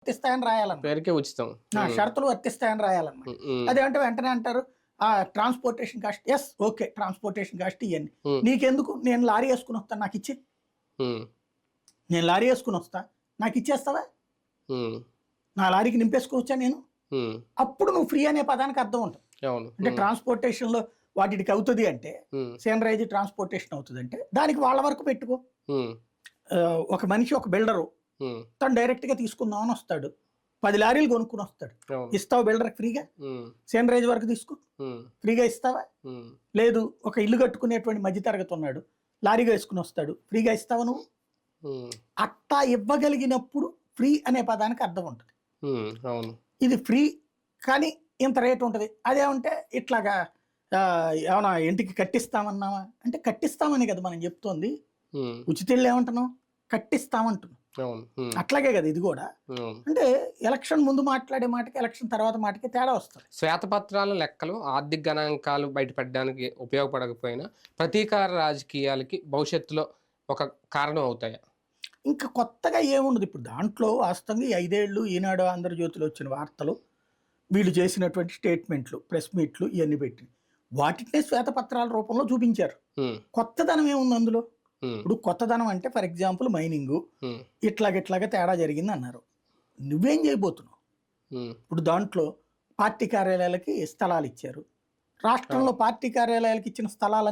వర్తిస్తాయని రాయాలన్నమాట. పేరుకే ఉచితం. ఆ, షరతులు వర్తిస్తాయని రాయాలన్నమాట. అదేంటే వెంటనే అంటారు ఆ transportation cost yes okay transportation cost ఇవన్నీ నీకెందుకు? నేను లారీ వేసుకుని వస్తాను నాకు ఇచ్చి. ఉమ్, నేను లారీ వేసుకుని వస్తా నాకు ఇచ్చేస్తావా? ఉమ్, నా లారీకి నింపేసుకుని వచ్చా నేను? ఉమ్, అప్పుడు నువ్వు ఫ్రీ అనే పదానికి అర్థం ఉంటుంది. అవును. అంటే ట్రాన్స్పోర్టేషన్లో వాటికి అవుతుంది అంటే ఉమ్, సేనరైజ్ ట్రాన్స్పోర్టేషన్ అవుతుంది అంటే దానికి వాళ్ళ వరకు పెట్టుకో. ఉమ్, ఆ, ఒక మనిషి ఒక బిల్డరు తను డైరెక్ట్గా తీసుకుందామని వస్తాడు. పది లారీలు కొనుక్కుని వస్తాడు. ఇస్తావు బిల్డర్కి ఫ్రీగా ఉమ్, సేనరైజ్ వరకు తీసుకో. ఫ్రీగా ఇస్తావా? లేదు ఒక ఇల్లు కట్టుకునేటువంటి మధ్యతరగతి ఉన్నాడు. లారీగా వేసుకుని వస్తాడు. ఫ్రీగా ఇస్తావా నువ్వు? అట్టా ఇవ్వగలిగినప్పుడు ఫ్రీ అనే పదానికి అర్థం ఉంటుంది. ఇది ఫ్రీ కానీ ఇంత రేట్ ఉంటుంది. అదేమంటే ఇట్లాగా ఏమన్నా ఇంటికి కట్టిస్తామన్నావా? అంటే కట్టిస్తామని కదా మనం చెప్తోంది. ఉమ్, ఉచిత ఇల్లు ఏమంటున్నాం కట్టిస్తామంటున్నాం ఉమ్, అట్లాగే కదా ఇది కూడా. అంటే ఎలక్షన్ ముందు మాట్లాడే మాటకి ఎలక్షన్ తర్వాత మాటకి తేడా వస్తుంది. శ్వేతపత్రాల లెక్కలు ఆర్థిక గణాంకాలు బయటపడడానికి ఉపయోగపడకపోయినా ప్రతీకార రాజకీయాలకి భవిష్యత్తులో ఒక కారణం అవుతాయా? ఇంకా కొత్తగా ఏముండదు. ఇప్పుడు దాంట్లో వాస్తవంగా ఈ ఐదేళ్ళు ఈనాడు ఆంధ్రజ్యోతిలో వచ్చిన వార్తలు వీళ్ళు చేసినటువంటి స్టేట్మెంట్లు ప్రెస్ మీట్లు ఇవన్నీ పెట్టి వాటినే శ్వేతపత్రాల రూపంలో చూపించారు. కొత్తదనం ఏముంది అందులో? ఇప్పుడు కొత్తదనం అంటే ఫర్ ఎగ్జాంపుల్ మైనింగ్. ఇట్లాగ ఇట్లాగ తేడా జరిగింది అన్నారు నువ్వేం చేయబోతున్నావు? ఇప్పుడు దాంట్లో పార్టీ కార్యాలయాలకి స్థలాలు ఇచ్చారు. రాష్ట్రంలో పార్టీ కార్యాలయాలకి ఇచ్చిన స్థలాలన్నీ